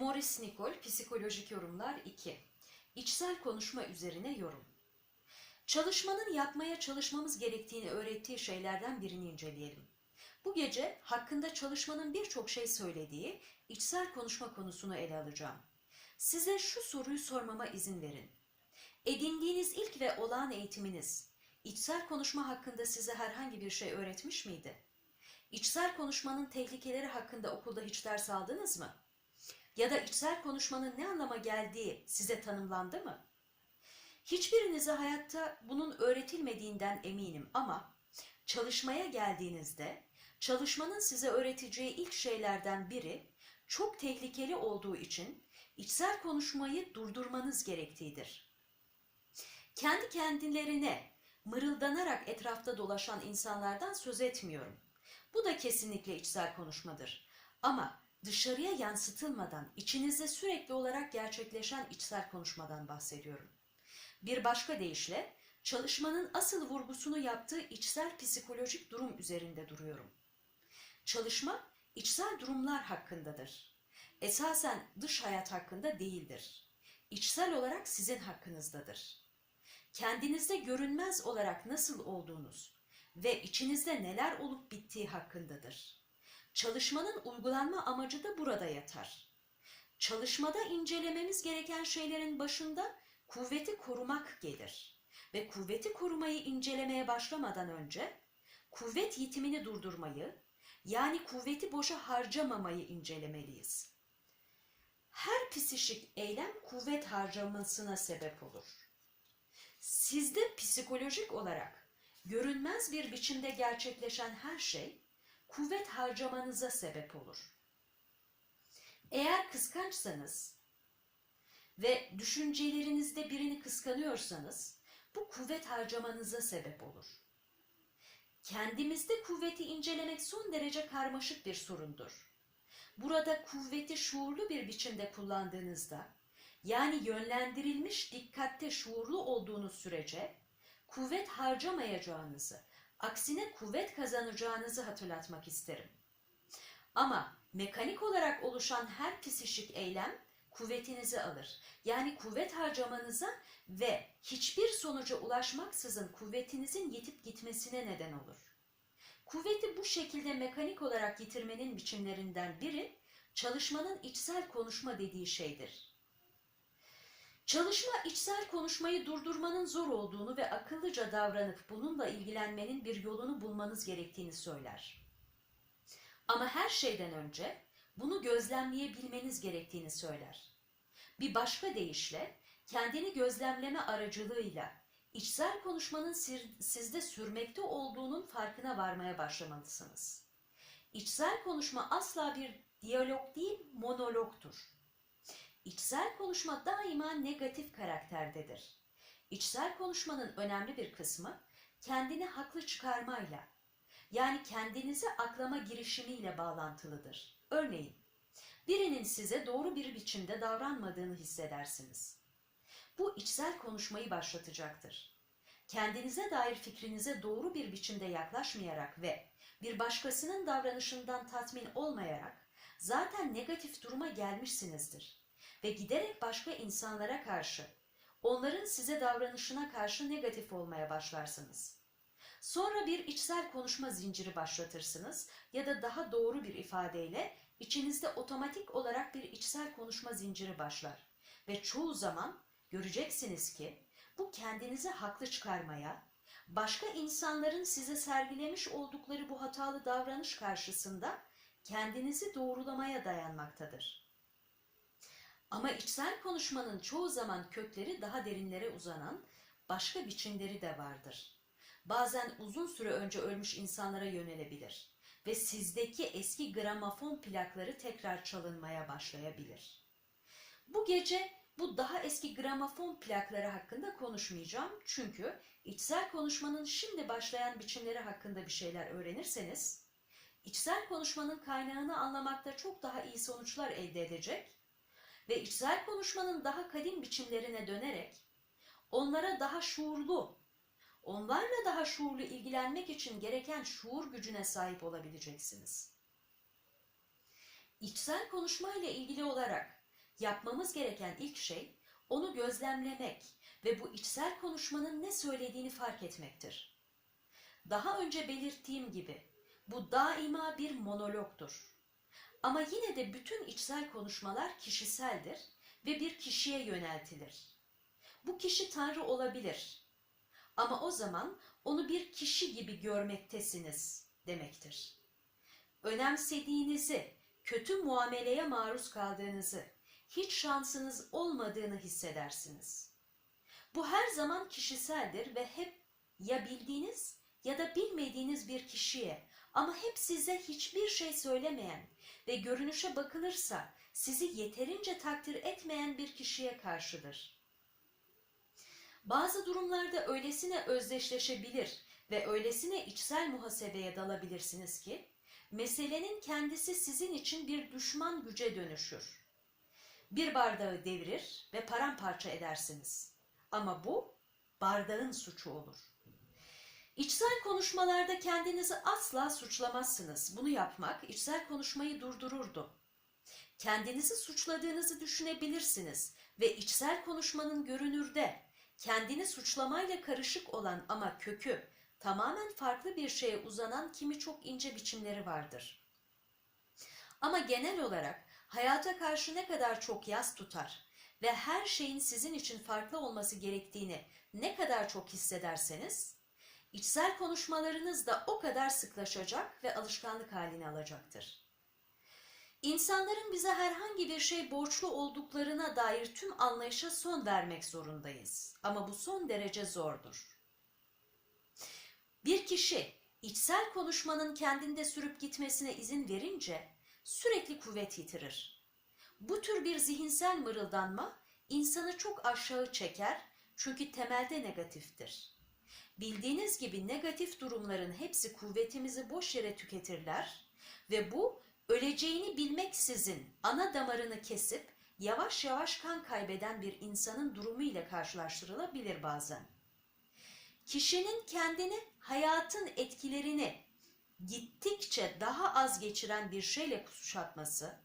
Morris Nicol Psikolojik Yorumlar 2 İçsel konuşma üzerine yorum Çalışmanın yapmaya çalışmamız gerektiğini öğrettiği şeylerden birini inceleyelim. Bu gece hakkında çalışmanın birçok şey söylediği içsel konuşma konusunu ele alacağım. Size şu soruyu sormama izin verin. Edindiğiniz ilk ve olağan eğitiminiz, içsel konuşma hakkında size herhangi bir şey öğretmiş miydi? İçsel konuşmanın tehlikeleri hakkında okulda hiç ders aldınız mı? Ya da içsel konuşmanın ne anlama geldiği size tanımlandı mı? Hiçbirinize hayatta bunun öğretilmediğinden eminim ama çalışmaya geldiğinizde çalışmanın size öğreteceği ilk şeylerden biri çok tehlikeli olduğu için içsel konuşmayı durdurmanız gerektiğidir. Kendi kendilerine mırıldanarak etrafta dolaşan insanlardan söz etmiyorum. Bu da kesinlikle içsel konuşmadır. Ama dışarıya yansıtılmadan içinizde sürekli olarak gerçekleşen içsel konuşmadan bahsediyorum. Bir başka deyişle çalışmanın asıl vurgusunu yaptığı içsel psikolojik durum üzerinde duruyorum. Çalışma içsel durumlar hakkındadır. Esasen dış hayat hakkında değildir. İçsel olarak sizin hakkınızdadır. Kendinizde görünmez olarak nasıl olduğunuz ve içinizde neler olup bittiği hakkındadır. Çalışmanın uygulanma amacı da burada yatar. Çalışmada incelememiz gereken şeylerin başında kuvveti korumak gelir. Ve kuvveti korumayı incelemeye başlamadan önce kuvvet yitimini durdurmayı, yani kuvveti boşa harcamamayı incelemeliyiz. Her psişik eylem kuvvet harcamasına sebep olur. Sizde psikolojik olarak görünmez bir biçimde gerçekleşen her şey kuvvet harcamanıza sebep olur. Eğer kıskançsanız ve düşüncelerinizde birini kıskanıyorsanız bu kuvvet harcamanıza sebep olur. Kendimizde kuvveti incelemek son derece karmaşık bir sorundur. Burada kuvveti şuurlu bir biçimde kullandığınızda, yani yönlendirilmiş dikkatte şuurlu olduğunuz sürece kuvvet harcamayacağınızı, aksine kuvvet kazanacağınızı hatırlatmak isterim. Ama mekanik olarak oluşan her psişik eylem kuvvetinizi alır. Yani kuvvet harcamanıza ve hiçbir sonuca ulaşmaksızın kuvvetinizin yitip gitmesine neden olur. Kuvveti bu şekilde mekanik olarak yitirmenin biçimlerinden biri çalışmanın içsel konuşma dediği şeydir. Çalışma içsel konuşmayı durdurmanın zor olduğunu ve akıllıca davranıp bununla ilgilenmenin bir yolunu bulmanız gerektiğini söyler. Ama her şeyden önce bunu gözlemleyebilmeniz gerektiğini söyler. Bir başka deyişle kendini gözlemleme aracılığıyla içsel konuşmanın sizde sürmekte olduğunun farkına varmaya başlamalısınız. İçsel konuşma asla bir diyalog değil, monologtur. İçsel konuşma daima negatif karakterdedir. İçsel konuşmanın önemli bir kısmı kendini haklı çıkarmayla, yani kendinizi aklama girişimiyle bağlantılıdır. Örneğin, birinin size doğru bir biçimde davranmadığını hissedersiniz. Bu içsel konuşmayı başlatacaktır. Kendinize dair fikrinize doğru bir biçimde yaklaşmayarak ve bir başkasının davranışından tatmin olmayarak zaten negatif duruma gelmişsinizdir ve giderek başka insanlara karşı, onların size davranışına karşı negatif olmaya başlarsınız. Sonra bir içsel konuşma zinciri başlatırsınız ya da daha doğru bir ifadeyle içinizde otomatik olarak bir içsel konuşma zinciri başlar. Ve çoğu zaman göreceksiniz ki bu kendinizi haklı çıkarmaya, başka insanların size sergilemiş oldukları bu hatalı davranış karşısında kendinizi doğrulamaya dayanmaktadır. Ama içsel konuşmanın çoğu zaman kökleri daha derinlere uzanan başka biçimleri de vardır. Bazen uzun süre önce ölmüş insanlara yönelebilir ve sizdeki eski gramofon plakları tekrar çalınmaya başlayabilir. Bu gece bu daha eski gramofon plakları hakkında konuşmayacağım çünkü içsel konuşmanın şimdi başlayan biçimleri hakkında bir şeyler öğrenirseniz, içsel konuşmanın kaynağını anlamakta çok daha iyi sonuçlar elde edecek ve içsel konuşmanın daha kadim biçimlerine dönerek onlara daha şuurlu, onlarla daha şuurlu ilgilenmek için gereken şuur gücüne sahip olabileceksiniz. İçsel konuşma ile ilgili olarak Yapmamız gereken ilk şey onu gözlemlemek ve bu içsel konuşmanın ne söylediğini fark etmektir. Daha önce belirttiğim gibi bu daima bir monologdur. Ama yine de bütün içsel konuşmalar kişiseldir ve bir kişiye yöneltilir. Bu kişi Tanrı olabilir. Ama o zaman onu bir kişi gibi görmektesiniz demektir. Önemsediğinizi, kötü muameleye maruz kaldığınızı, hiç şansınız olmadığını hissedersiniz. Bu her zaman kişiseldir ve hep ya bildiğiniz ya da bilmediğiniz bir kişiye ama hep size hiçbir şey söylemeyen ve görünüşe bakılırsa sizi yeterince takdir etmeyen bir kişiye karşıdır. Bazı durumlarda öylesine özdeşleşebilir ve öylesine içsel muhasebeye dalabilirsiniz ki meselenin kendisi sizin için bir düşman güce dönüşür. Bir bardağı devirir ve paramparça edersiniz. Ama bu bardağın suçu olur. İçsel konuşmalarda kendinizi asla suçlamazsınız. Bunu yapmak içsel konuşmayı durdururdu. Kendinizi suçladığınızı düşünebilirsiniz ve içsel konuşmanın görünürde kendini suçlamayla karışık olan ama kökü tamamen farklı bir şeye uzanan kimi çok ince biçimleri vardır. Ama genel olarak hayata karşı ne kadar çok yas tutar ve her şeyin sizin için farklı olması gerektiğini ne kadar çok hissederseniz, içsel konuşmalarınız da o kadar sıklaşacak ve alışkanlık halini alacaktır. İnsanların bize herhangi bir şey borçlu olduklarına dair tüm anlayışa son vermek zorundayız. Ama bu son derece zordur. Bir kişi içsel konuşmanın kendinde sürüp gitmesine izin verince sürekli kuvvet yitirir. Bu tür bir zihinsel mırıldanma insanı çok aşağı çeker çünkü temelde negatiftir. Bildiğiniz gibi negatif durumların hepsi kuvvetimizi boş yere tüketirler ve bu öleceğini bilmeksizin ana damarını kesip yavaş yavaş kan kaybeden bir insanın durumu ile karşılaştırılabilir bazen. Kişinin kendini hayatın etkilerini gittikçe daha az geçiren bir şeyle kuşatması,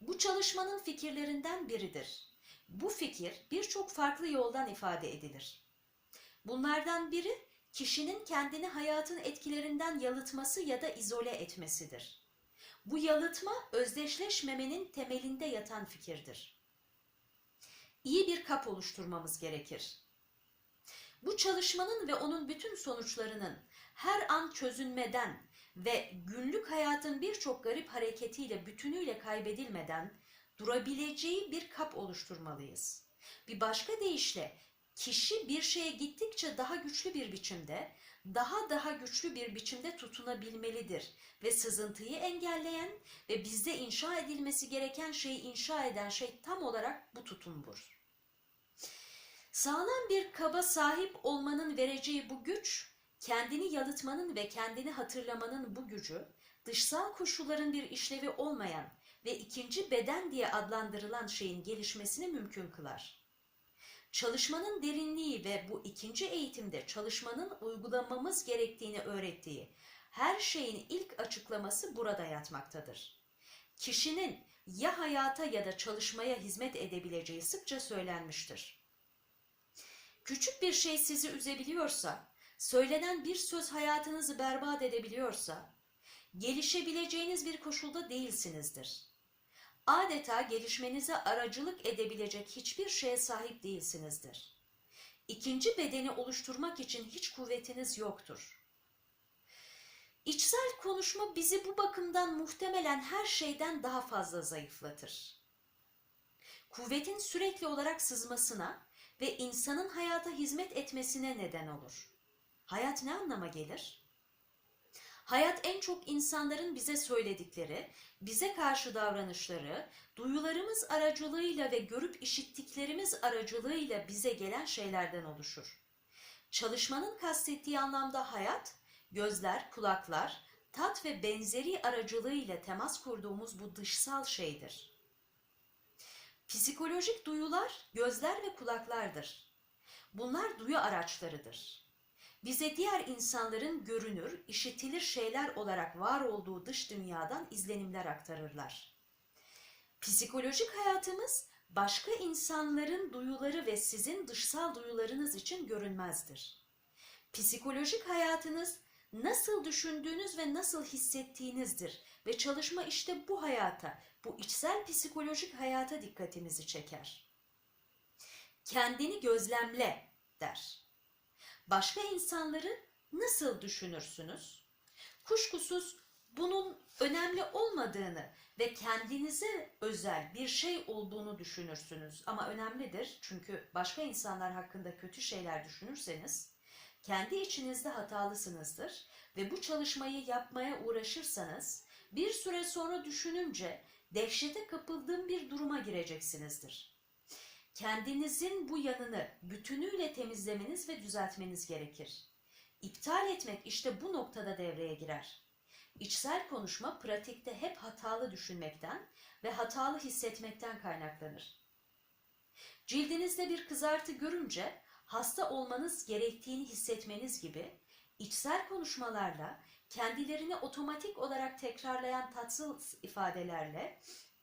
bu çalışmanın fikirlerinden biridir. Bu fikir birçok farklı yoldan ifade edilir. Bunlardan biri kişinin kendini hayatın etkilerinden yalıtması ya da izole etmesidir. Bu yalıtma özdeşleşmemenin temelinde yatan fikirdir. İyi bir kap oluşturmamız gerekir. Bu çalışmanın ve onun bütün sonuçlarının her an çözülmeden ve günlük hayatın birçok garip hareketiyle bütünüyle kaybedilmeden durabileceği bir kap oluşturmalıyız. Bir başka deyişle kişi bir şeye gittikçe daha güçlü bir biçimde, daha daha güçlü bir biçimde tutunabilmelidir ve sızıntıyı engelleyen ve bizde inşa edilmesi gereken şeyi inşa eden şey tam olarak bu tutumdur. Sağlam bir kaba sahip olmanın vereceği bu güç, kendini yalıtmanın ve kendini hatırlamanın bu gücü, dışsal koşulların bir işlevi olmayan ve ikinci beden diye adlandırılan şeyin gelişmesini mümkün kılar. Çalışmanın derinliği ve bu ikinci eğitimde çalışmanın uygulamamız gerektiğini öğrettiği her şeyin ilk açıklaması burada yatmaktadır. Kişinin ya hayata ya da çalışmaya hizmet edebileceği sıkça söylenmiştir. Küçük bir şey sizi üzebiliyorsa, söylenen bir söz hayatınızı berbat edebiliyorsa, gelişebileceğiniz bir koşulda değilsinizdir. Adeta gelişmenize aracılık edebilecek hiçbir şeye sahip değilsinizdir. İkinci bedeni oluşturmak için hiç kuvvetiniz yoktur. İçsel konuşma bizi bu bakımdan muhtemelen her şeyden daha fazla zayıflatır. Kuvvetin sürekli olarak sızmasına ve insanın hayata hizmet etmesine neden olur. Hayat ne anlama gelir? Hayat en çok insanların bize söyledikleri, bize karşı davranışları, duyularımız aracılığıyla ve görüp işittiklerimiz aracılığıyla bize gelen şeylerden oluşur. Çalışmanın kastettiği anlamda hayat, gözler, kulaklar, tat ve benzeri aracılığıyla temas kurduğumuz bu dışsal şeydir. Psikolojik duyular gözler ve kulaklardır. Bunlar duyu araçlarıdır. Bize diğer insanların görünür, işitilir şeyler olarak var olduğu dış dünyadan izlenimler aktarırlar. Psikolojik hayatımız başka insanların duyuları ve sizin dışsal duyularınız için görünmezdir. Psikolojik hayatınız nasıl düşündüğünüz ve nasıl hissettiğinizdir ve çalışma işte bu hayata, bu içsel psikolojik hayata dikkatimizi çeker. Kendini gözlemle der. Başka insanları nasıl düşünürsünüz? Kuşkusuz bunun önemli olmadığını ve kendinize özel bir şey olduğunu düşünürsünüz. Ama önemlidir çünkü başka insanlar hakkında kötü şeyler düşünürseniz kendi içinizde hatalısınızdır ve bu çalışmayı yapmaya uğraşırsanız bir süre sonra düşününce dehşete kapıldığım bir duruma gireceksinizdir. Kendinizin bu yanını bütünüyle temizlemeniz ve düzeltmeniz gerekir. İptal etmek işte bu noktada devreye girer. İçsel konuşma pratikte hep hatalı düşünmekten ve hatalı hissetmekten kaynaklanır. Cildinizde bir kızartı görünce hasta olmanız gerektiğini hissetmeniz gibi içsel konuşmalarla kendilerini otomatik olarak tekrarlayan tatsız ifadelerle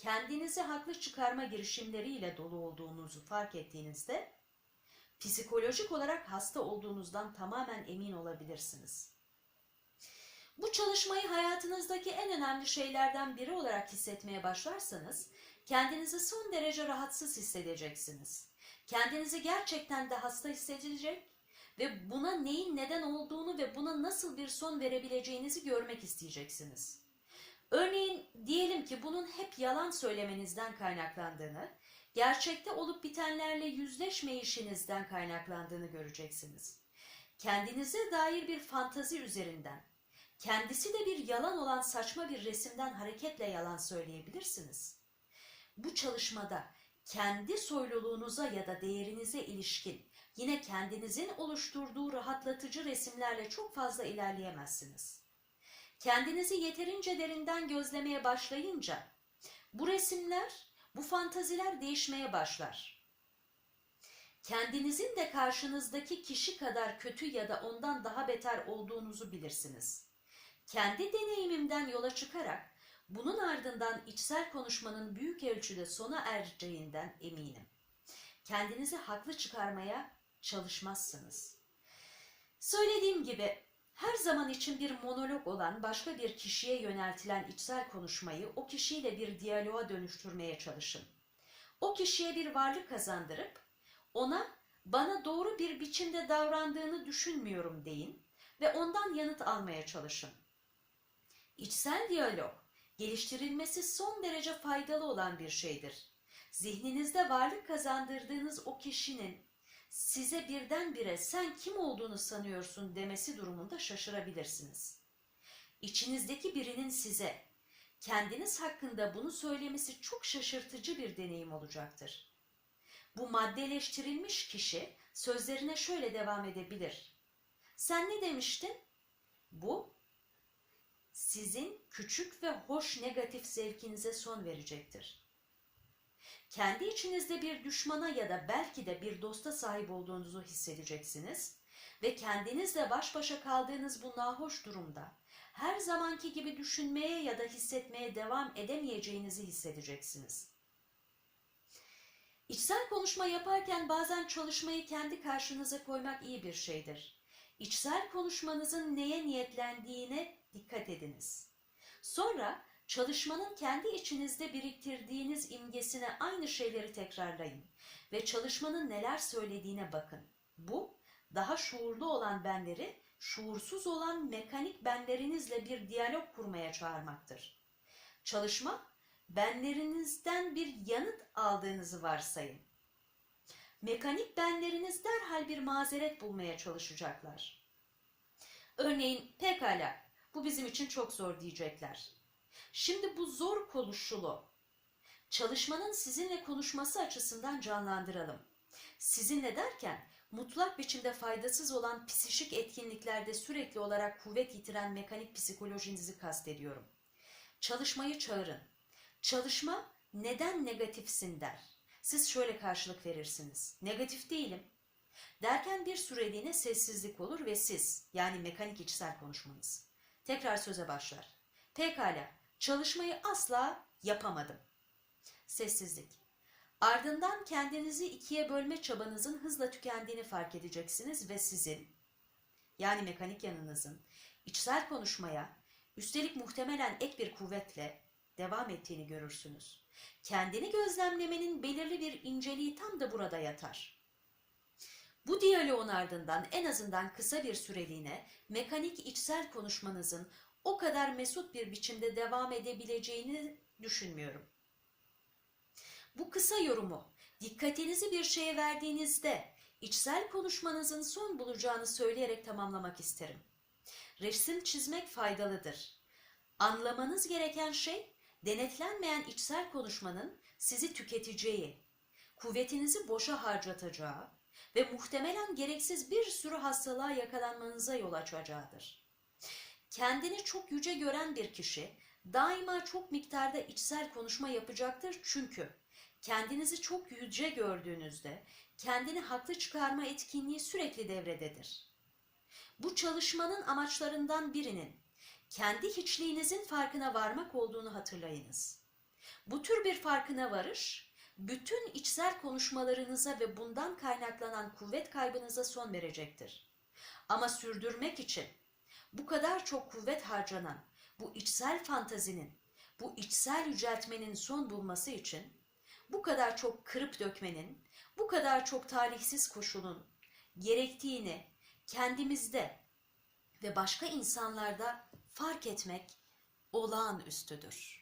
kendinizi haklı çıkarma girişimleriyle dolu olduğunuzu fark ettiğinizde psikolojik olarak hasta olduğunuzdan tamamen emin olabilirsiniz. Bu çalışmayı hayatınızdaki en önemli şeylerden biri olarak hissetmeye başlarsanız kendinizi son derece rahatsız hissedeceksiniz. Kendinizi gerçekten de hasta hissedecek ve buna neyin neden olduğunu ve buna nasıl bir son verebileceğinizi görmek isteyeceksiniz. Örneğin diyelim ki bunun hep yalan söylemenizden kaynaklandığını, gerçekte olup bitenlerle yüzleşmeyişinizden kaynaklandığını göreceksiniz. Kendinize dair bir fantazi üzerinden, kendisi de bir yalan olan saçma bir resimden hareketle yalan söyleyebilirsiniz. Bu çalışmada kendi soyluluğunuza ya da değerinize ilişkin yine kendinizin oluşturduğu rahatlatıcı resimlerle çok fazla ilerleyemezsiniz. Kendinizi yeterince derinden gözlemeye başlayınca bu resimler, bu fantaziler değişmeye başlar. Kendinizin de karşınızdaki kişi kadar kötü ya da ondan daha beter olduğunuzu bilirsiniz. Kendi deneyimimden yola çıkarak bunun ardından içsel konuşmanın büyük ölçüde sona ereceğinden eminim. Kendinizi haklı çıkarmaya çalışmazsınız. Söylediğim gibi her zaman için bir monolog olan başka bir kişiye yöneltilen içsel konuşmayı o kişiyle bir diyaloğa dönüştürmeye çalışın. O kişiye bir varlık kazandırıp ona bana doğru bir biçimde davrandığını düşünmüyorum deyin ve ondan yanıt almaya çalışın. İçsel diyalog geliştirilmesi son derece faydalı olan bir şeydir. Zihninizde varlık kazandırdığınız o kişinin size birdenbire sen kim olduğunu sanıyorsun demesi durumunda şaşırabilirsiniz. İçinizdeki birinin size kendiniz hakkında bunu söylemesi çok şaşırtıcı bir deneyim olacaktır. Bu maddeleştirilmiş kişi sözlerine şöyle devam edebilir. Sen ne demiştin? Bu sizin küçük ve hoş negatif zevkinize son verecektir. Kendi içinizde bir düşmana ya da belki de bir dosta sahip olduğunuzu hissedeceksiniz ve kendinizle baş başa kaldığınız bu nahoş durumda her zamanki gibi düşünmeye ya da hissetmeye devam edemeyeceğinizi hissedeceksiniz. İçsel konuşma yaparken bazen çalışmayı kendi karşınıza koymak iyi bir şeydir. İçsel konuşmanızın neye niyetlendiğine dikkat ediniz. Sonra çalışmanın kendi içinizde biriktirdiğiniz imgesine aynı şeyleri tekrarlayın ve çalışmanın neler söylediğine bakın. Bu daha şuurlu olan benleri şuursuz olan mekanik benlerinizle bir diyalog kurmaya çağırmaktır. Çalışma benlerinizden bir yanıt aldığınızı varsayın. Mekanik benleriniz derhal bir mazeret bulmaya çalışacaklar. Örneğin pekala bu bizim için çok zor diyecekler. Şimdi bu zor konuşulu çalışmanın sizinle konuşması açısından canlandıralım. Sizinle derken mutlak biçimde faydasız olan psişik etkinliklerde sürekli olarak kuvvet yitiren mekanik psikolojinizi kastediyorum. Çalışmayı çağırın. Çalışma neden negatifsin der. Siz şöyle karşılık verirsiniz. Negatif değilim. Derken bir süreliğine sessizlik olur ve siz yani mekanik içsel konuşmanız. Tekrar söze başlar. Pekala çalışmayı asla yapamadım. Sessizlik. Ardından kendinizi ikiye bölme çabanızın hızla tükendiğini fark edeceksiniz ve sizin, yani mekanik yanınızın, içsel konuşmaya, üstelik muhtemelen ek bir kuvvetle devam ettiğini görürsünüz. Kendini gözlemlemenin belirli bir inceliği tam da burada yatar. Bu diyaloğun ardından en azından kısa bir süreliğine mekanik içsel konuşmanızın o kadar mesut bir biçimde devam edebileceğini düşünmüyorum. Bu kısa yorumu dikkatinizi bir şeye verdiğinizde içsel konuşmanızın son bulacağını söyleyerek tamamlamak isterim. Resim çizmek faydalıdır. Anlamanız gereken şey denetlenmeyen içsel konuşmanın sizi tüketeceği, kuvvetinizi boşa harcatacağı ve muhtemelen gereksiz bir sürü hastalığa yakalanmanıza yol açacağıdır. Kendini çok yüce gören bir kişi daima çok miktarda içsel konuşma yapacaktır çünkü kendinizi çok yüce gördüğünüzde kendini haklı çıkarma etkinliği sürekli devrededir. Bu çalışmanın amaçlarından birinin kendi hiçliğinizin farkına varmak olduğunu hatırlayınız. Bu tür bir farkına varış, bütün içsel konuşmalarınıza ve bundan kaynaklanan kuvvet kaybınıza son verecektir. Ama sürdürmek için bu kadar çok kuvvet harcanan bu içsel fantazinin, bu içsel yüceltmenin son bulması için bu kadar çok kırıp dökmenin, bu kadar çok talihsiz koşulun gerektiğini kendimizde ve başka insanlarda fark etmek olağanüstüdür.